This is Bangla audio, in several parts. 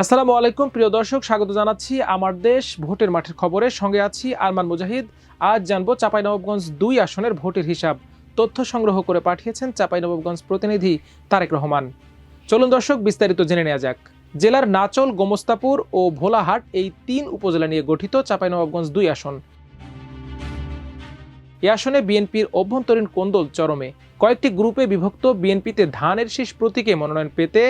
আসসালামু আলাইকুম, প্রিয় দর্শক, স্বাগত জানাচ্ছি আমার দেশ ভোটের মাঠের খবরে। সঙ্গে আছি আরমান মুজাহিদ। আজ জানব চাঁপাইনবাবগঞ্জ দুই আসনের ভোটের হিসাব। তথ্য সংগ্রহ করে পাঠিয়েছেন চাঁপাইনবাবগঞ্জ প্রতিনিধি তারেক রহমান। চলুন দর্শক, বিস্তারিত জেনে নেওয়া যাক। জেলার নাচল, গোমস্তাপুর ও ভোলাহাট এই তিন উপজেলা নিয়ে গঠিত চাঁপাইনবাবগঞ্জ দুই আসন। এ আসনে বিএনপির অভ্যন্তরীণ কোন্দল চরমে। কয়েকটি গ্রুপে বিভক্ত বিএনপিতে ধানের শীষ প্রতীকে মনোনয়ন পেতে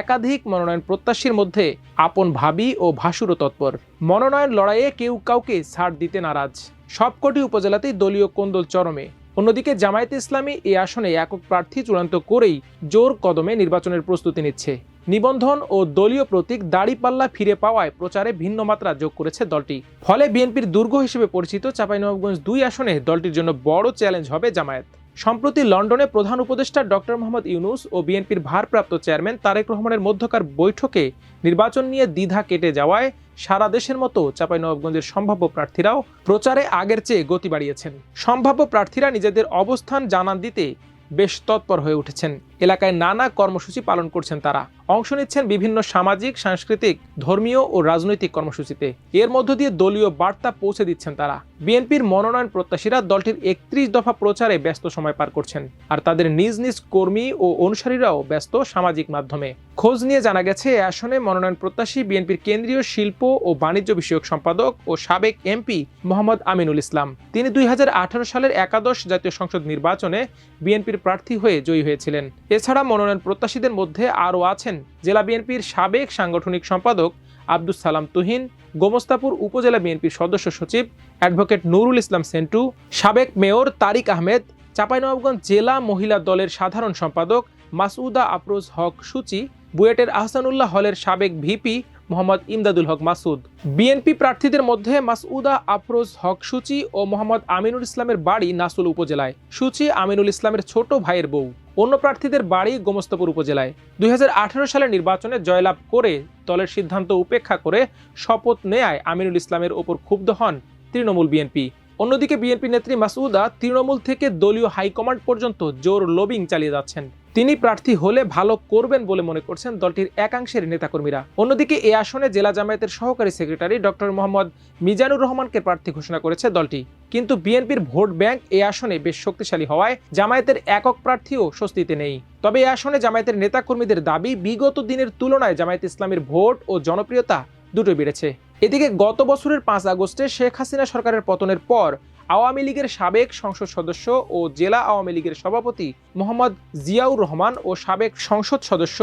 একাধিক মনোনয়ন প্রত্যাশীর মধ্যে আপন ভাবি ও ভাসুরও তৎপর। মনোনয়ন লড়াইয়ে কেউ কাউকে ছাড় দিতে নারাজ। সবকটি উপজেলাতেই দলীয় কোন্দল চরমে। অন্যদিকে জামায়াতে ইসলামী এই আসনে একক প্রার্থী চূড়ান্ত করেই জোর কদমে নির্বাচনের প্রস্তুতি নিচ্ছে। নিবন্ধন ও দলীয় প্রতীক দাড়িপাল্লা ফিরে পাওয়ায় প্রচারে ভিন্ন মাত্রা যোগ করেছে দলটি। ফলে বিএনপির দুর্গ হিসেবে পরিচিত চাঁপাইনবাবগঞ্জ দুই আসনে দলটির জন্য বড় চ্যালেঞ্জ হবে জামায়াত। সম্প্রতি লন্ডনে প্রধান উপদেষ্টা ডক্টর মোহাম্মদ ইউনুস ও বিএনপির ভারপ্রাপ্ত চেয়ারম্যান তারেক রহমানের মধ্যকার বৈঠকে নির্বাচন নিয়ে দ্বিধা কেটে যাওয়ায় সারা দেশের মতো চাঁপাইনবাবগঞ্জের সম্ভাব্য প্রার্থীরাও প্রচারে আগের চেয়ে গতি বাড়িয়েছেন। সম্ভাব্য প্রার্থীরা নিজেদের অবস্থান জানান দিতে বেশ তৎপর হয়ে উঠেছেন। এলাকায় নানা কর্মসূচি পালন করছেন তারা। অংশ নিচ্ছেন বিভিন্ন সামাজিক, সাংস্কৃতিক, ধর্মীয় ও রাজনৈতিক কর্মসূচিতে। এর মধ্য দিয়ে দলীয় বার্তা পৌঁছে দিচ্ছেন তারা। বিএনপির মনোনয়ন প্রত্যাশীরা দলটির একত্রিশ দফা প্রচারে ব্যস্ত সময় পার করছেন। আর তাদের নিজ নিজ কর্মী ও অনুসারীরাও ব্যস্ত সামাজিক মাধ্যমে। খোঁজ নিয়ে জানা গেছে, এ আসনে মনোনয়ন প্রত্যাশী বিএনপির কেন্দ্রীয় শিল্প ও বাণিজ্য বিষয়ক সম্পাদক ও সাবেক এমপি মোহাম্মদ আমিনুল ইসলাম। তিনি দুই হাজার আঠারো সালের একাদশ জাতীয় সংসদ নির্বাচনে বিএনপির প্রার্থী হয়ে জয়ী হয়েছিলেন। এছাড়া মনোনয়ন প্রত্যাশীদের মধ্যে আরও আছেন জেলা বিএনপির সাবেক সাংগঠনিক সম্পাদক আব্দুস সালাম তুহিন, গোমস্তাপুর উপজেলা বিএনপির সদস্য সচিব অ্যাডভোকেট নুরুল ইসলাম সেন্টু, সাবেক মেয়র তারিক আহমেদ, চাঁপাইনবাবগঞ্জ জেলা মহিলা দলের সাধারণ সম্পাদক মাসউদা আফরোজ হক সূচি, বুয়েটের আহসানুল্লাহ হলের সাবেক ভিপি মোহাম্মদ ইমদাদুল হক মাসুদ। বিএনপি প্রার্থীদের মধ্যে মাসউদা, আফরোজ হক সুচি ও মোহাম্মদ আমিনুল ইসলামের বাড়ি নাসুল উপজেলায়। সুচি আমিনুল ইসলামের ছোট ভাইয়ের বউ। অন্য প্রার্থীদের বাড়ি গোমস্তপুর উপজেলায়। দুই হাজার আঠেরো সালের নির্বাচনে জয়লাভ করে দলের সিদ্ধান্ত উপেক্ষা করে শপথ নেয় আমিনুল ইসলামের ওপর ক্ষুব্ধ হন তৃণমূল বিএনপি। অন্যদিকে বিএনপি নেত্রী মাসউদা তৃণমূল থেকে দলীয় হাইকমান্ড পর্যন্ত জোর লবিং চালিয়ে যাচ্ছেন। তিনি প্রার্থী হলে ভালো করবেন বলে মনে করছেন দলটির একাংশের নেতাকর্মীরা। অন্যদিকে এ আসনে জেলা জামায়াতের সহকারী সেক্রেটারি ডক্টর মোহাম্মদ মিজানুর রহমানকে প্রার্থী ঘোষণা করেছে দলটি। কিন্তু বিএনপির ভোট ব্যাংক এ আসনে বেশ শক্তিশালী হওয়ায় জামায়াতের একক প্রার্থীও স্বস্তিতে নেই। তবে এ আসনে জামায়াতের নেতাকর্মীদের দাবি, বিগত দিনের তুলনায় জামায়াত ইসলামের ভোট ও জনপ্রিয়তা দুটোই বেড়েছে। এদিকে গত বছরের পাঁচ আগস্টে শেখ হাসিনা সরকারের পতনের পর আওয়ামী লীগের সাবেক সংসদ সদস্য ও জেলা আওয়ামী লীগের সভাপতি মোহাম্মদ জিয়াউর রহমান ও সাবেক সংসদ সদস্য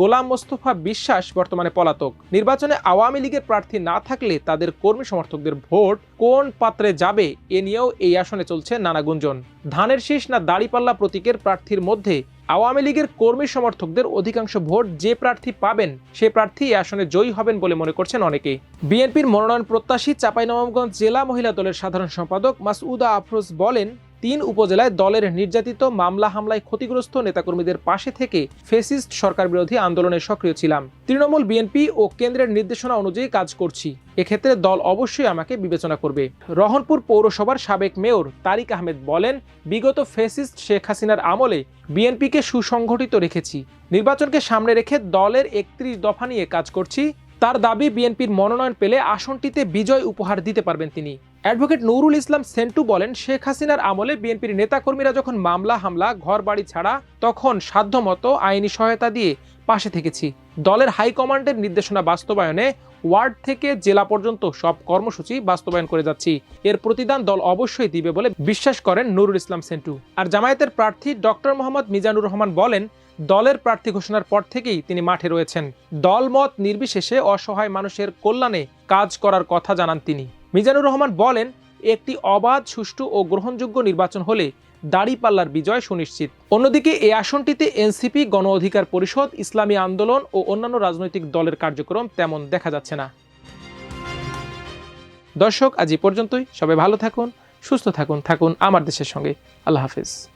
গোলাম মোস্তফা বিশ্বাস বর্তমানে পলাতক। নির্বাচনে আওয়ামী লীগের প্রার্থী না থাকলে তাদের কর্মী সমর্থকদের ভোট কোন পাত্রে যাবে এ নিয়েও এই আসনে চলছে নানা গুঞ্জন। ধানের শীষ না দাড়িপাল্লা প্রতীকের প্রার্থীর মধ্যে আওয়ামী লীগের কর্মী সমর্থকদের অধিকাংশ ভোট যে প্রার্থী পাবেন, সে প্রার্থী এই আসনে জয়ী হবেন বলে মনে করছেন অনেকে বিএনপির মনোনয়ন প্রত্যাশী চাঁপাইনবাবগঞ্জ জেলা মহিলা দলের সাধারণ সম্পাদক মাসউদা আফরোজ বলেন তিন উপজেলায় দলের নির্যাতিত মামলা হামলায় ক্ষতিগ্রস্ত নেতাকর্মীদের পাশে থেকে ফেসিস্ট সরকার বিরোধী আন্দোলনে সক্রিয় ছিলাম। তৃণমূল বিএনপি ও কেন্দ্রের নির্দেশনা অনুযায়ী কাজ করছি। এক্ষেত্রে দল অবশ্যই আমাকে বিবেচনা করবে। রহনপুর পৌরসভার সাবেক মেয়র তারিক আহমেদ বলেন, বিগত ফেসিস্ট শেখ হাসিনার আমলে বিএনপিকে সুসংগঠিত রেখেছি। নির্বাচনকে সামনে রেখে দলের একত্রিশ দফা নিয়ে কাজ করছি। তার দাবি, বিএনপির মনোনয়ন পেলে আসনটিতে বিজয় উপহার দিতে পারবেন তিনি। অ্যাডভোকেট নুরুল ইসলাম সেন্টু বলেন, শেখ হাসিনার আমলে বিএনপির নেতাকর্মীরা যখন মামলা, হামলা ঘর বাড়ি ছাড়া, তখন সাধ্যমতো আইনি সহায়তা দিয়ে পাশে থেকেছি। দলের হাইকমান্ডের নির্দেশনা বাস্তবায়নে ওয়ার্ড থেকে জেলা পর্যন্ত সব কর্মসূচি বাস্তবায়ন করে যাচ্ছি। এর প্রতিদান দল অবশ্যই দিবে বলে বিশ্বাস করেন নুরুল ইসলাম সেন্টু। আর জামায়াতের প্রার্থী ডক্টর মোহাম্মদ মিজানুর রহমান বলেন, দলের প্রার্থী ঘোষণার পর থেকেই তিনি মাঠে রয়েছেন। দলমত নির্বিশেষে অসহায় মানুষের কল্যাণে কাজ করার কথা জানান তিনি। মিজানুর রহমান বলেন, একটি অবাধ, সুষ্ঠু ও গ্রহণযোগ্য নির্বাচন হলে দাড়িপাল্লার বিজয় সুনিশ্চিত। অন্যদিকে এই আসনটিতে এনসিপি, গণ অধিকার পরিষদ, ইসলামী আন্দোলন ও অন্যান্য রাজনৈতিক দলের কার্যক্রম তেমন দেখা যাচ্ছে না। দর্শক, আজ এ পর্যন্তই। সবাই ভালো থাকুন, সুস্থ থাকুন থাকুন আমার দেশের সঙ্গে। আল্লাহ হাফিজ।